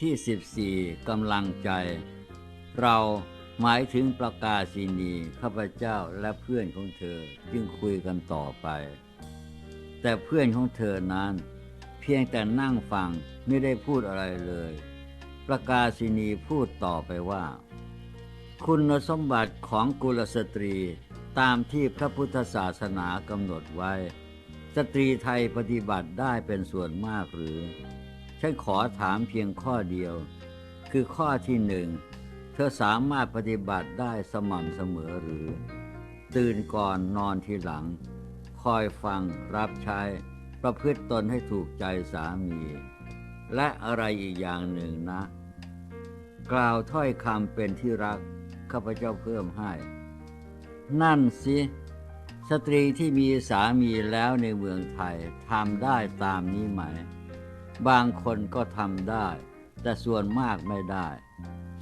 ที่ 14 กำลังใจ เราหมายถึงประกาศินีข้าพเจ้าและเพื่อนของเธอจึงคุยกันต่อไป แต่เพื่อนของเธอนั้น เพียงแต่นั่งฟังไม่ได้พูดอะไรเลย ประกาศินีพูดต่อไปว่า คุณสมบัติของกุลสตรีตามที่พระพุทธศาสนากำหนดไว้ สตรีไทยปฏิบัติได้เป็นส่วนมากหรือ ฉันขอถามเพียงข้อเดียว คือข้อที่หนึ่ง เธอสามารถปฏิบัติได้สม่ำเสมอหรือ ตื่นก่อนนอนทีหลัง คอยฟังรับใช้ ประพฤติตนให้ถูกใจสามี และอะไรอีกอย่างหนึ่งนะ กล่าวถ้อยคำเป็นที่รัก ข้าพเจ้าเพิ่มให้ นั่นสิสตรีที่มีสามีแล้วในเมืองไทยทำได้ตามนี้ไหม บางคนก็ทำได้ แต่ส่วนมากไม่ได้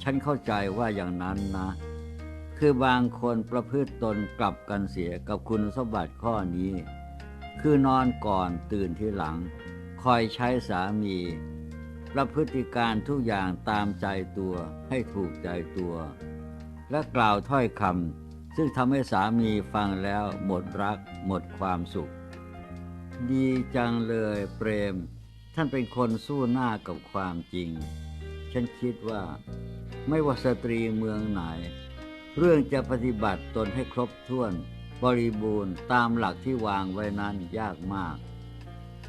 ฉันเข้าใจว่าอย่างนั้นนะ คือบางคนประพฤติตนกลับกันเสียกับคุณสมบัติข้อนี้ คือนอนก่อนตื่นที่หลัง คอยใช้สามี ประพฤติการทุกอย่างตามใจตัวให้ถูกใจตัว และกล่าวถ้อยคำซึ่งทำให้สามีฟังแล้วหมดรัก หมดความสุข ดีจังเลยเปรม ท่านเป็นคนสู้หน้ากับความจริง ฉันคิดว่า ไม่ว่าสตรีเมืองไหน เรื่องจะปฏิบัติตนให้ครบถ้วน บริบูรณ์ตามหลักที่วางไว้นั้นยากมาก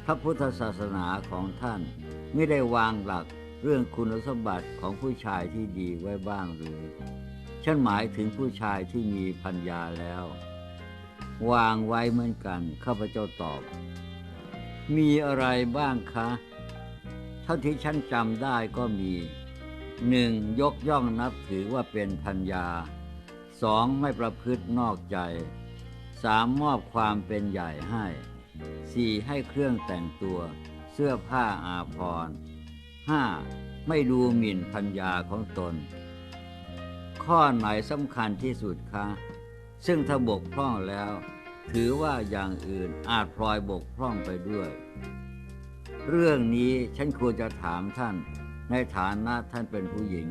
พระพุทธศาสนาของท่านไม่ได้วางหลักเรื่องคุณสมบัติของผู้ชายที่ดีไว้บ้างหรือ ฉันหมายถึงผู้ชายที่มีพัญญาแล้ว วางไว้เหมือนกันข้าพเจ้าตอบ มีอะไรบ้างคะ เท่าที่ฉันจำได้ก็มีหนึ่งยกย่องนับถือว่าเป็นพัญญาสองไม่ประพฤตินอกใจสามมอบความเป็นใหญ่ให้สี่ให้เครื่องแต่งตัว เสื้อผ้าอาภรณ์ห้าไม่ดูหมิ่นพัญญาของตน ข้อไหนสำคัญที่สุดคะ ซึ่งถ้าบกพร่องแล้ว ถือว่าอย่างอื่นอาจพลอยบกพร่องไปด้วย เรื่องนี้ฉันควรจะถามท่าน ในฐานะท่านเป็นผู้หญิง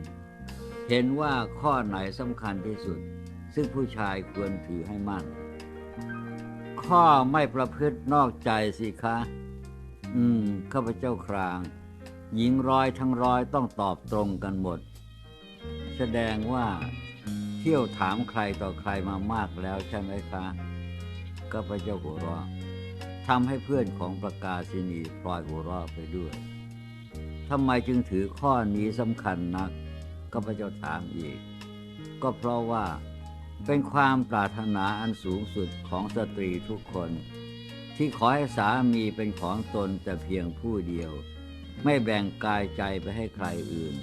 เห็นว่าข้อไหนสำคัญที่สุด ซึ่งผู้ชายควรถือให้มั่น ข้อไม่ประพฤตินอกใจสิคะ อืม ข้าพเจ้าคราง หญิงร้อยทั้งร้อยต้องตอบตรงกันหมด แสดงว่าเที่ยวถามใครต่อใครมามากแล้วใช่ไหมคะ ข้าพเจ้าหัวเราะทำให้เพื่อนของประกาศินีพลอยหัวเราะไปด้วยทำไมจึงถือข้อนี้สำคัญนักก็พระเจ้าถามอีก ก็เพราะว่าเป็นความปรารถนาอันสูงสุดของสตรีทุกคน ที่ขอให้สามีเป็นของตนแต่เพียงผู้เดียว ไม่แบ่งกายใจไปให้ใครอื่น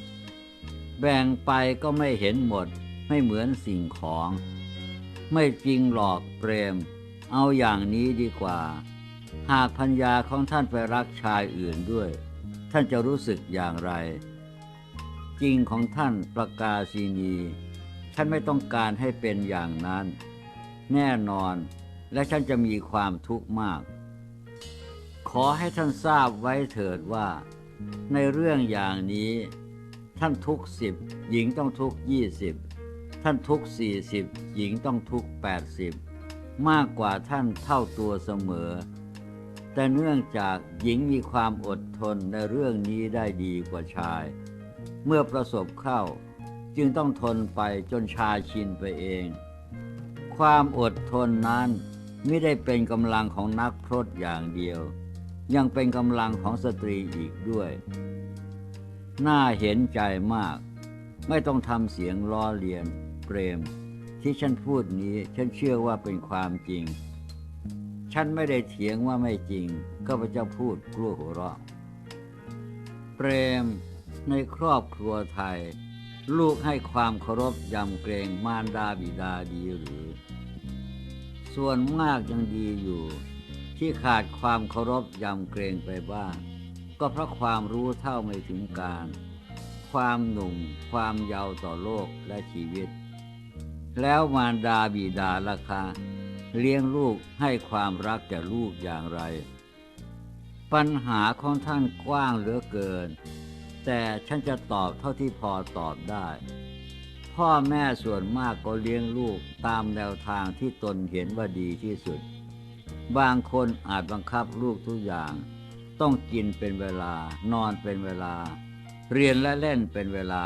แบ่งไปก็ไม่เห็นหมด ไม่เหมือนสิ่งของ ไม่จริงหรอกเปรม เอาอย่างนี้ดีกว่า หากพัญญาของท่านไปรักชายอื่นด้วย ท่านจะรู้สึกอย่างไร จริงของท่านประกาศีนีฉันไม่ต้องการให้เป็นอย่างนั้น แน่นอนและฉันจะมีความทุกข์มาก ขอให้ท่านทราบไว้เถิดว่า ในเรื่องอย่างนี้ ท่านทุกสิบหญิงต้องทุกยี่สิบท่านทุกสี่สิบหญิงต้องทุกแปดสิบ มากกว่าท่านเท่าตัวเสมอ แต่เนื่องจากหญิงมีความอดทนในเรื่องนี้ได้ดีกว่าชาย เมื่อประสบเข้าจึงต้องทนไปจนชาชินไปเอง ความอดทนนั้นไม่ได้เป็นกำลังของนักพรตอย่างเดียว ยังเป็นกำลังของสตรีอีกด้วย น่าเห็นใจมาก ไม่ต้องทำเสียงล้อเลียนเปรม ที่ฉันพูดนี้ฉันเชื่อว่าเป็นความจริง ฉันไม่ได้เถียงว่าไม่จริงก็พระเจ้าพูดกลัวหัวเราะเปรมในครอบครัวไทย ลูกให้ความเคารพยำเกรงมารดาบิดาดีหรือ ส่วนมากยังดีอยู่ ที่ขาดความเคารพยำเกรงไปบ้าง ก็เพราะความรู้เท่าไม่ถึงการ ความหนุ่ม ความเยาว์ต่อโลกและชีวิต แล้วมารดาบิดาราคาเลี้ยงลูกให้ความรักแก่ลูกอย่างไร ปัญหาของท่านกว้างเหลือเกิน แต่ฉันจะตอบเท่าที่พอตอบได้ พ่อแม่ส่วนมากก็เลี้ยงลูกตามแนวทางที่ตนเห็นว่าดีที่สุด บางคนอาจบังคับลูกทุกอย่าง ต้องกินเป็นเวลา นอนเป็นเวลา เรียนและเล่นเป็นเวลา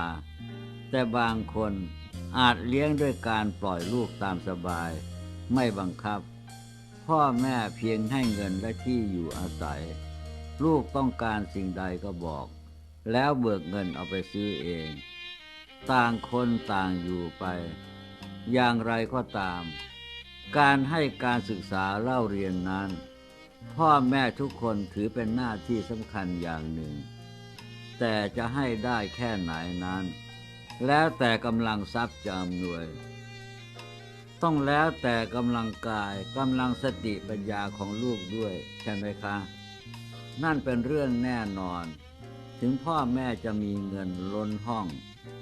แต่บางคน อาจเลี้ยงด้วยการปล่อยลูกตามสบาย ไม่บังคับ พ่อแม่เพียงให้เงินและที่อยู่อาศัย ลูกต้องการสิ่งใดก็บอก แล้วเบิกเงินเอาไปซื้อเอง ต่างคนต่างอยู่ไป อย่างไรก็ตาม การให้การศึกษาเล่าเรียนนั้น พ่อแม่ทุกคนถือเป็นหน้าที่สำคัญอย่างหนึ่ง แต่จะให้ได้แค่ไหนนั้น แล้วแต่กำลังทรัพย์จะอำนวย ต้องแล้วแต่กำลังกายกำลังสติปัญญาของลูกด้วย ใช่ไหมคะ นั่นเป็นเรื่องแน่นอน ถึงพ่อแม่จะมีเงินล้นห้อง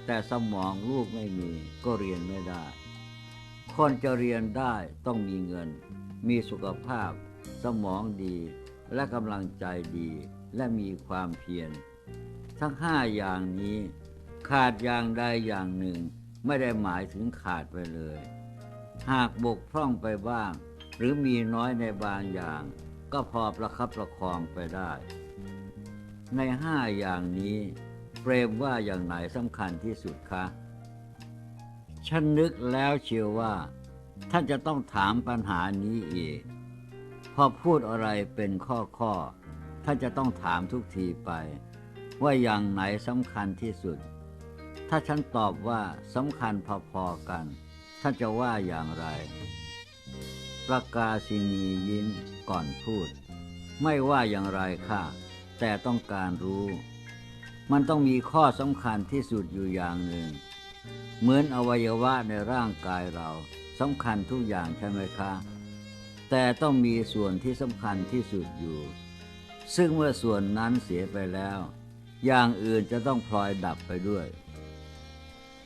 แต่สมองลูกไม่มีก็เรียนไม่ได้ คนจะเรียนได้ต้องมีเงิน มีสุขภาพ สมองดีและกำลังใจดีและมีความเพียรทั้งห้าอย่างนี้ ขาดอย่างใดอย่างหนึ่ง ไม่ได้หมายถึงขาดไปเลย หากบกพร่องไปบ้าง หรือมีน้อยในบางอย่าง ก็พอประคับประคองไปได้ ในห้าอย่างนี้เปรมว่าอย่างไหนสำคัญที่สุดคะ ฉันนึกแล้วเชียวว่า ท่านจะต้องถามปัญหานี้อีก พอพูดอะไรเป็นข้อข้อท่านจะต้องถามทุกทีไป ว่าอย่างไหนสำคัญที่สุด ถ้าฉันตอบว่าสำคัญพอๆกัน ท่านจะว่าอย่างไร ประกาศินียิ้มก่อนพูด ไม่ว่าอย่างไรค่ะ แต่ต้องการรู้ มันต้องมีข้อสำคัญที่สุดอยู่อย่างหนึ่ง เหมือนอวัยวะในร่างกายเราสำคัญทุกอย่างใช่ไหมคะ แต่ต้องมีส่วนที่สำคัญที่สุดอยู่ ซึ่งเมื่อส่วนนั้นเสียไปแล้ว อย่างอื่นจะต้องพลอยดับไปด้วย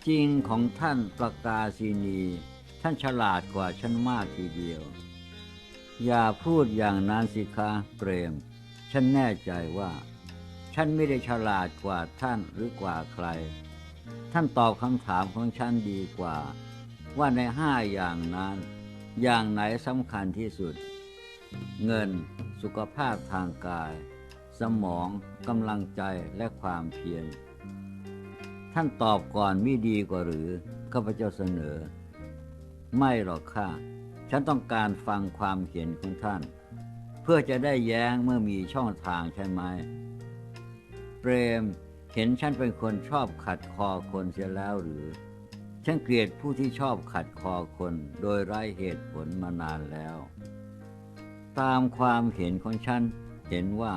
จริงของท่านประกาศินี ท่านฉลาดกว่าฉันมากทีเดียว อย่าพูดอย่างนั้นสิคะเปรม ฉันแน่ใจว่า ฉันไม่ได้ฉลาดกว่าท่านหรือกว่าใคร ท่านตอบคำถามของฉันดีกว่า ว่าในห้าอย่างนั้น อย่างไหนสำคัญที่สุด เงินสุขภาพทางกาย สมองกำลังใจและความเพียร ท่านตอบก่อนม่ดีกว่าหรือข้าพเจ้าเสนอ ไม่หรอกค่ะ ฉันต้องการฟังความเห็นของท่าน เพื่อจะได้แย้งเมื่อมีช่องทางใช่ไหมเปรมเห็นฉันเป็นคนชอบขัดคอคนเสียแล้วหรือ ฉันเกลียดผู้ที่ชอบขัดคอคนโดยไร้เหตุผลมานานแล้ว ตามความเห็นของฉันเห็นว่า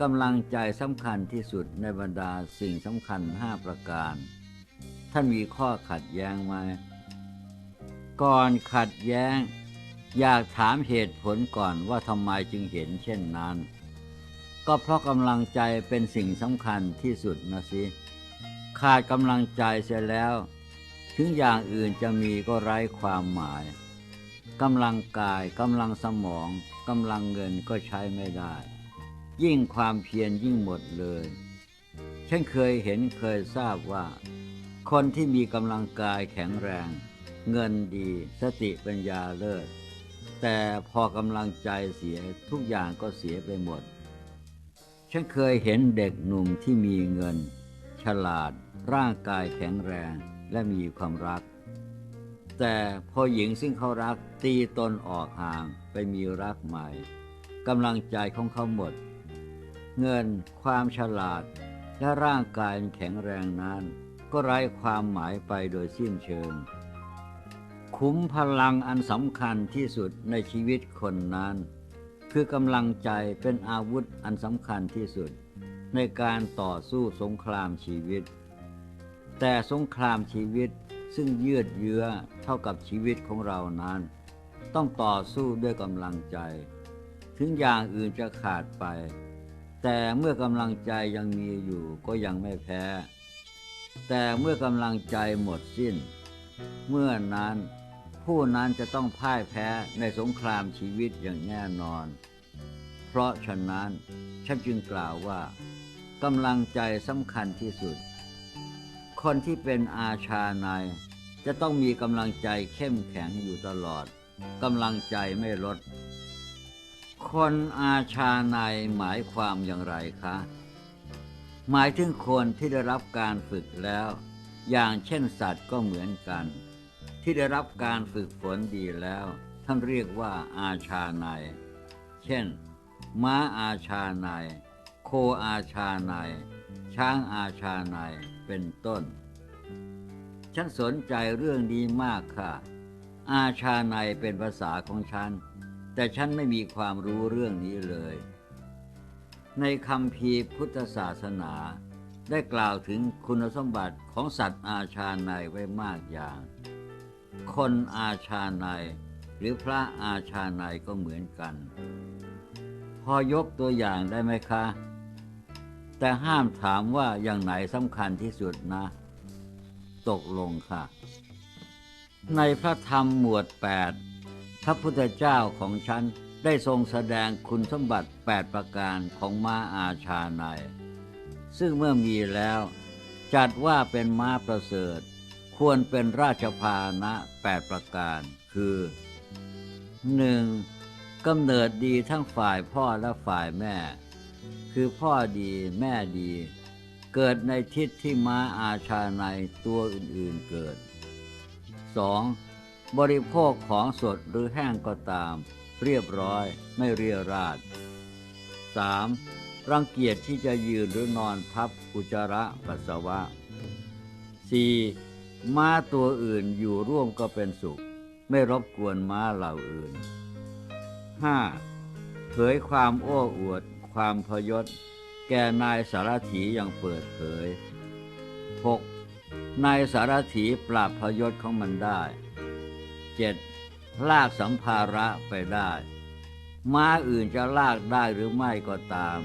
กำลังใจสำคัญที่สุดในบรรดาสิ่งสำคัญห้าประการ ท่านมีข้อขัดแย้งไหมก่อนขัดแย้ง อยากถามเหตุผลก่อนว่าทำไมจึงเห็นเช่นนั้น ก็เพราะกำลังใจเป็นสิ่งสำคัญที่สุดนะสิ ขาดกำลังใจเสียแล้ว ถึงอย่างอื่นจะมีก็ไร้ความหมายกำลังกายกำลังสมองกำลังเงินก็ใช้ไม่ได้ ยิ่งความเพียรยิ่งหมดเลย ฉันเคยเห็นเคยทราบว่า คนที่มีกำลังกายแข็งแรง เงินดีสติปัญญาเลิศ แต่พอกำลังใจเสียทุกอย่างก็เสียไปหมด ฉันเคยเห็นเด็กหนุ่มที่มีเงิน ฉลาด ร่างกายแข็งแรงและมีความรัก แต่พอหญิงซึ่งเขารักตีตนออกห่างไปมีรักใหม่กำลังใจของเขาหมด เงิน ความฉลาด และร่างกายแข็งแรงนั้น ก็ไร้ความหมายไปโดยสิ้นเชิง คุ้มพลังอันสำคัญที่สุดในชีวิตคนนั้น คือกำลังใจเป็นอาวุธอันสำคัญที่สุด ในการต่อสู้สงครามชีวิต แต่สงครามชีวิตซึ่งยืดเยื้อเท่ากับชีวิตของเรานั้น ต้องต่อสู้ด้วยกำลังใจ ถึงอย่างอื่นจะขาดไป แต่เมื่อกำลังใจยังมีอยู่ก็ยังไม่แพ้ แต่เมื่อกำลังใจหมดสิ้น เมื่อนั้นผู้นั้นจะต้องพ่ายแพ้ในสงครามชีวิตอย่างแน่นอน เพราะฉะนั้นฉันจึงกล่าวว่ากำลังใจสำคัญที่สุด คนที่เป็นอาชาในาจะต้องมีกำลังใจเข้มแข็งอยู่ตลอดกำลังใจไม่ลด คนอาชาในหมายความอย่างไรคะ หมายถึงคนที่ได้รับการฝึกแล้ว อย่างเช่นสัตว์ก็เหมือนกัน ที่ได้รับการฝึกฝนดีแล้ว ท่านเรียกว่าอาชาในเช่น ม้าอาชาในโคอาชาในช้างอาชาในเป็นต้น ฉันสนใจเรื่องนี้มากค่ะ อาชาในเป็นภาษาของฉัน แต่ฉันไม่มีความรู้เรื่องนี้เลย ในคำพีพุทธศาสนาได้กล่าวถึงคุณสมบัติของสัตว์อาชาในไว้มากอย่าง คนอาชาในหรือพระอาชาในก็เหมือนกัน พอยกตัวอย่างได้ไหมคะ แต่ห้ามถามว่าอย่างไหนสำคัญที่สุดนะ ตกลงค่ะ ในพระธรรมหมวด 8 พระพุทธเจ้าของฉันได้ทรงแสดงคุณสมบัติ 8 ประการของม้าอาชาในซึ่งเมื่อมีแล้ว จัดว่าเป็นม้าประเสริฐ ควรเป็นราชพาหนะ 8 ประการ คือ 1. กำเนิดดีทั้งฝ่ายพ่อและฝ่ายแม่ คือพ่อดีแม่ดี เกิดในทิศที่ม้าอาชาในตัวอื่นๆเกิด 2. บริโภคของสดหรือแห้งก็ตาม เรียบร้อยไม่เรียราด 3. รังเกียจที่จะยืนหรือนอนพับอุจจาระปัสสาวะ 4. ม้าตัวอื่นอยู่ร่วมก็เป็นสุข ไม่รบกวนม้าเหล่าอื่น 5. เผยความโอ้อวด ความพยศ แก่นายสารถีอย่างเปิดเผย 6. นายสารถีปราบพยศของมันได้ 7. ลากสัมภาระไปได้ ม้าอื่นจะลากได้หรือไม่ก็ตาม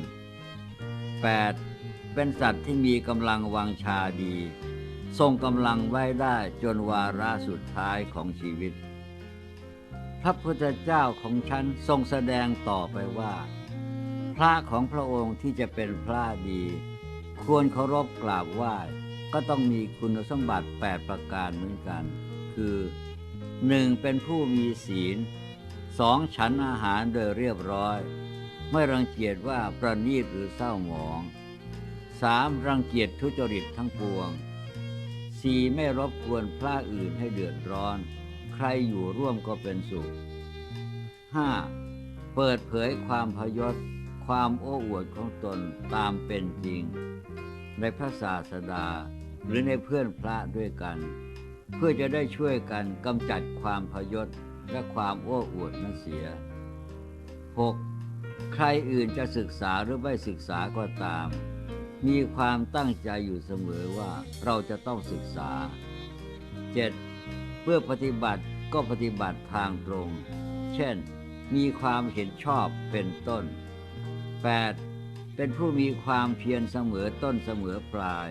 8. เป็นสัตว์ที่มีกำลังวังชาดี ทรงกำลังไว้ได้จนวาระสุดท้ายของชีวิต พระพุทธเจ้าของฉันทรงแสดงต่อไปว่า พระของพระองค์ที่จะเป็นพระดี ควรเคารพกราบไหว้ก็ต้องมีคุณสมบัติ 8 ประการเหมือนกัน คือ 1. เป็นผู้มีศีล 2. ฉันอาหารโดยเรียบร้อย ไม่รังเกียจว่าประนีตหรือเศร้าหมอง 3. รังเกียจทุจริตทั้งปวง 4. ไม่รบกวนพระอื่นให้เดือดร้อน ใครอยู่ร่วมก็เป็นสุข 5. เปิดเผยความพยศ ความโอ้อวดของตนตามเป็นจริง ในพระศาสดาหรือในเพื่อนพระด้วยกัน เพื่อจะได้ช่วยกันกำจัดความพยศและความอ้วอวดนั้นเสีย 6. ใครอื่นจะศึกษาหรือไม่ศึกษาก็ตาม มีความตั้งใจอยู่เสมอว่าเราจะต้องศึกษา 7. เพื่อปฏิบัติก็ปฏิบัติทางตรง เช่น มีความเห็นชอบเป็นต้น 8. เป็นผู้มีความเพียรเสมอต้นเสมอปลาย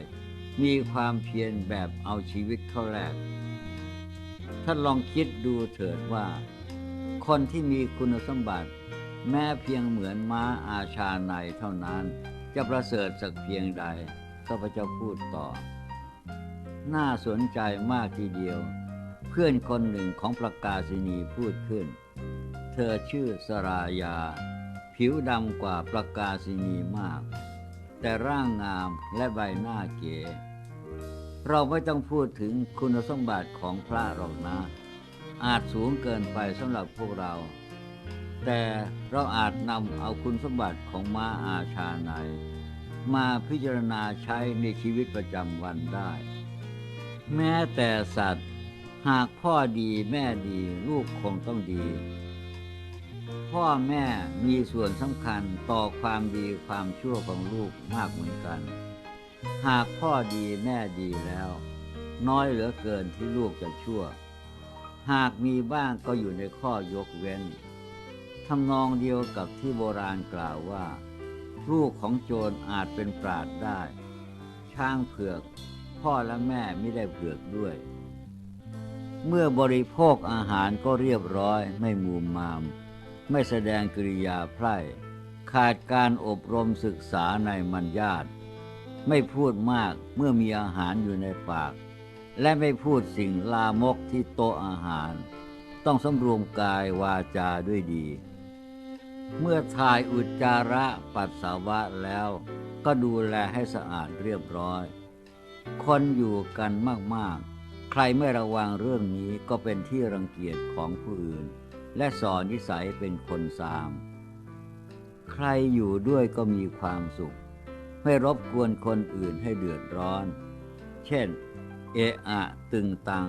มีความเพียรแบบเอาชีวิตเข้าแลกท่านลองคิดดูเถิดว่า คนที่มีคุณสมบัติ แม้เพียงเหมือนม้าอาชาในเท่านั้น จะประเสริฐสักเพียงใดก็พระเจ้าพูดต่อ น่าสนใจมากทีเดียว เพื่อนคนหนึ่งของประกาศินีพูดขึ้น เธอชื่อสรายา ผิวดำกว่าประกาศินีมาก แต่ร่างงามและใบหน้าเก๋ เราไม่ต้องพูดถึงคุณสมบัติของพระหรอกนะ อาจสูงเกินไปสำหรับพวกเรา แต่เราอาจนำเอาคุณสมบัติของม้าอาชาในมาพิจารณาใช้ในชีวิตประจำวันได้ แม้แต่สัตว์ หากพ่อดีแม่ดีลูกคงต้องดี พ่อแม่มีส่วนสำคัญต่อความดีความชั่วของลูกมากเหมือนกัน หากพ่อดีแม่ดีแล้ว น้อยเหลือเกินที่ลูกจะชั่ว หากมีบ้างก็อยู่ในข้อยกเว้นทำนองเดียวกับที่โบราณกล่าวว่า ลูกของโจรอาจเป็นปราดได้ ช้างเผือกพ่อและแม่ไม่ได้เผือกด้วย เมื่อบริโภคอาหารก็เรียบร้อยไม่มูมมาม ไม่แสดงกิริยาไพร่ ขาดการอบรมศึกษาในมัญญาต ไม่พูดมากเมื่อมีอาหารอยู่ในปาก และไม่พูดสิ่งลามกที่โต๊ะอาหาร ต้องสำรวมกายวาจาด้วยดี เมื่อถ่ายอุจจาระปัสสาวะแล้ว ก็ดูแลให้สะอาดเรียบร้อย คนอยู่กันมากๆ ใครไม่ระวังเรื่องนี้ก็เป็นที่รังเกียจของผู้อื่น และสอนนิสัยเป็นคนสาม ใครอยู่ด้วยก็มีความสุข ไม่รบกวนคนอื่นให้เดือดร้อน เช่น เอะอะตึงตัง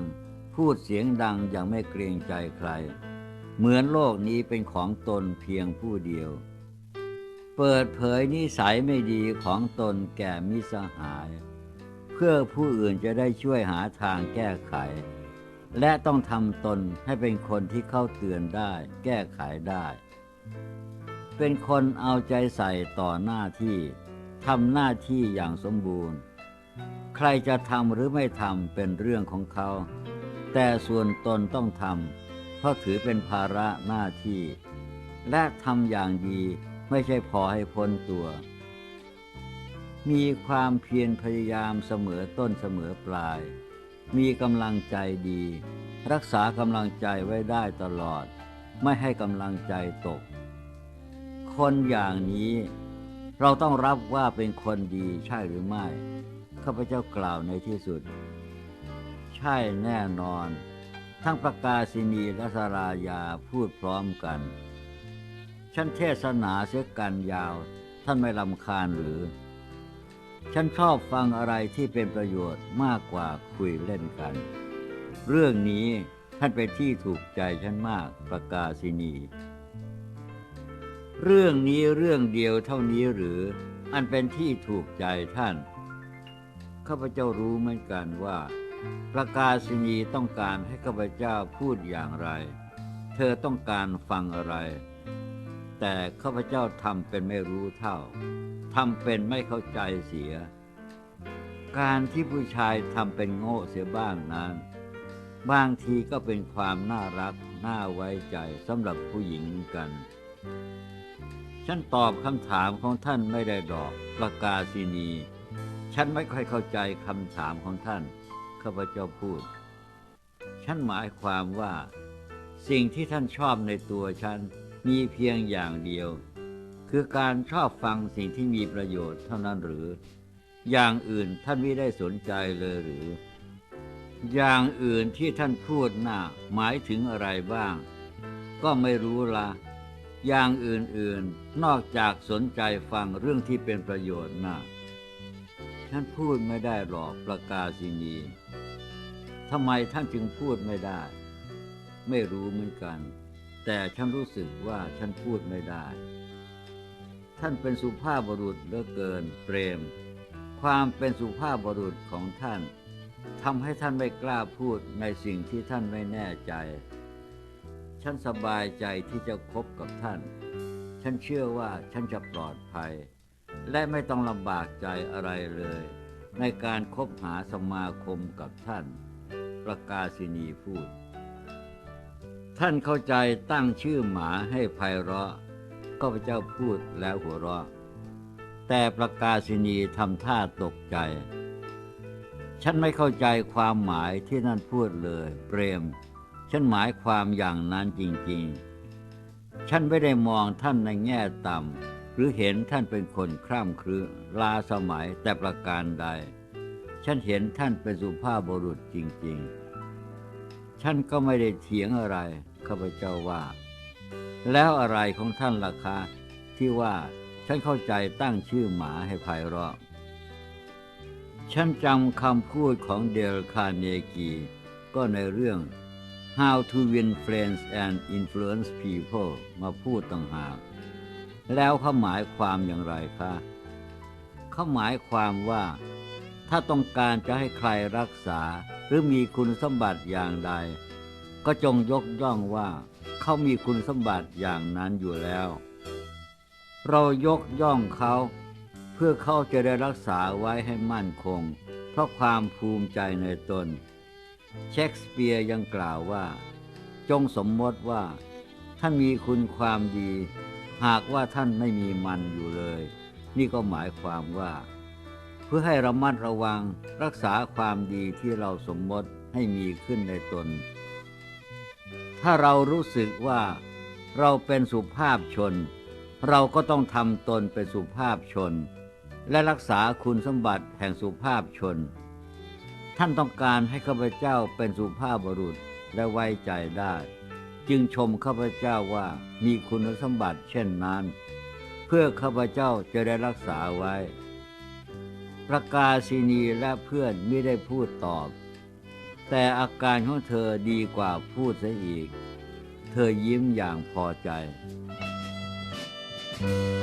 พูดเสียงดังอย่างไม่เกรงใจใคร เหมือนโลกนี้เป็นของตนเพียงผู้เดียว เปิดเผยนิสัยไม่ดีของตนแก่มิสหาย เพื่อผู้อื่นจะได้ช่วยหาทางแก้ไข และต้องทำตนให้เป็นคนที่เข้าเตือนได้ แก้ไขได้ เป็นคนเอาใจใส่ต่อหน้าที่ ทำหน้าที่อย่างสมบูรณ์ ใครจะทำหรือไม่ทำเป็นเรื่องของเขา แต่ส่วนตนต้องทำเพราะถือเป็นภาระหน้าที่ และทำอย่างดีไม่ใช่พอให้พ้นตัว มีความเพียรพยายามเสมอต้นเสมอปลาย มีกำลังใจดี รักษากำลังใจไว้ได้ตลอด ไม่ให้กำลังใจตก คนอย่างนี้ เราต้องรับว่าเป็นคนดีใช่หรือไม่ ข้าพเจ้ากล่าวในที่สุด ใช่แน่นอน ทั้งประกาศินีและสรายาพูดพร้อมกัน ฉันเทศนาเสียกันยาว ท่านไม่ลำคาญหรือ ฉันชอบฟังอะไรที่เป็นประโยชน์มากกว่าคุยเล่นกัน เรื่องนี้ท่านเป็นที่ถูกใจฉันมากประกาศินี เรื่องนี้เรื่องเดียวเท่านี้หรือ อันเป็นที่ถูกใจท่าน ข้าพเจ้ารู้เหมือนกันว่า ประกาศนีต้องการให้ข้าพเจ้าพูดอย่างไร เธอต้องการฟังอะไร แต่ข้าพเจ้าทำเป็นไม่รู้เท่าทำเป็นไม่เข้าใจเสีย การที่ผู้ชายทำเป็นโง่เสียบ้างนั้น บางทีก็เป็นความน่ารักน่าไว้ใจสำหรับผู้หญิงกัน ฉันตอบคำถามของท่านไม่ได้ดอกประกาศินี ฉันไม่ค่อยเข้าใจคำถามของท่านข้าพเจ้าพูด ฉันหมายความว่า สิ่งที่ท่านชอบในตัวฉันมีเพียงอย่างเดียว คือการชอบฟังสิ่งที่มีประโยชน์เท่านั้นหรือ อย่างอื่นท่านไม่ได้สนใจเลยหรือ อย่างอื่นที่ท่านพูดหน่ะหมายถึงอะไรบ้าง ก็ไม่รู้ละ อย่างอื่นๆ นอกจากสนใจฟังเรื่องที่เป็นประโยชน์น่ะฉันพูดไม่ได้หรอกประกาศินีทำไมท่านจึงพูดไม่ได้ ไม่รู้เหมือนกัน แต่ฉันรู้สึกว่าฉันพูดไม่ได้ ท่านเป็นสุภาพบุรุษเหลือเกินเปรม ความเป็นสุภาพบุรุษของท่านทำให้ท่านไม่กล้าพูดในสิ่งที่ท่านไม่แน่ใจ ฉันสบายใจที่จะคบกับท่าน ฉันเชื่อว่าฉันจะปลอดภัย และไม่ต้องลำบากใจอะไรเลย ในการคบหาสมาคมกับท่าน ประกาศินีพูด ท่านเข้าใจตั้งชื่อหมาให้ไพเราะก็พระเจ้าพูดแล้วหัวเราะ แต่ประกาศินีทำท่าตกใจ ฉันไม่เข้าใจความหมายที่นั่นพูดเลย เปรม ฉันหมายความอย่างนั้นจริงๆ ฉันไม่ได้มองท่านในแง่ต่ำหรือเห็นท่านเป็นคนคร่ำครือลาสมัยแต่ประการใด ฉันเห็นท่านเป็นสุภาพบุรุษจริงๆ ฉันก็ไม่ได้เถียงอะไรข้าพเจ้าว่า แล้วอะไรของท่านล่ะคะที่ว่าฉันเข้าใจตั้งชื่อหมาให้ไพเราะฉันจำคำพูดของเดลคารเนกีก็ในเรื่อง How to Win Friends and Influence People มาพูดต่างหาก แล้วเขาหมายความอย่างไรคะเขาหมายความว่า ถ้าต้องการจะให้ใครรักษา หรือมีคุณสมบัติอย่างใด ก็จงยกย่องว่า เขามีคุณสมบัติอย่างนั้นอยู่แล้ว เรายกย่องเขา เพื่อเขาจะได้รักษาไว้ให้มั่นคง เพราะความภูมิใจในตน เชคสเปียร์ยังกล่าวว่า จงสมมติว่า ท่านมีคุณความดี หากว่าท่านไม่มีมันอยู่เลย นี่ก็หมายความว่า เพื่อให้ระมัดระวังรักษาความดีที่เราสมมติให้มีขึ้นในตน ถ้าเรารู้สึกว่าเราเป็นสุภาพชน เราก็ต้องทำตนเป็นสุภาพชน และรักษาคุณสมบัติแห่งสุภาพชน ท่านต้องการให้ข้าพเจ้าเป็นสุภาพบุรุษและไว้ใจได้ จึงชมข้าพเจ้าว่ามีคุณสมบัติเช่นนั้น เพื่อข้าพเจ้าจะได้รักษาไว้ ประกาศินีและเพื่อนไม่ได้พูดตอบ แต่อาการของเธอดีกว่าพูดเสียอีก เธอยิ้มอย่างพอใจ Thank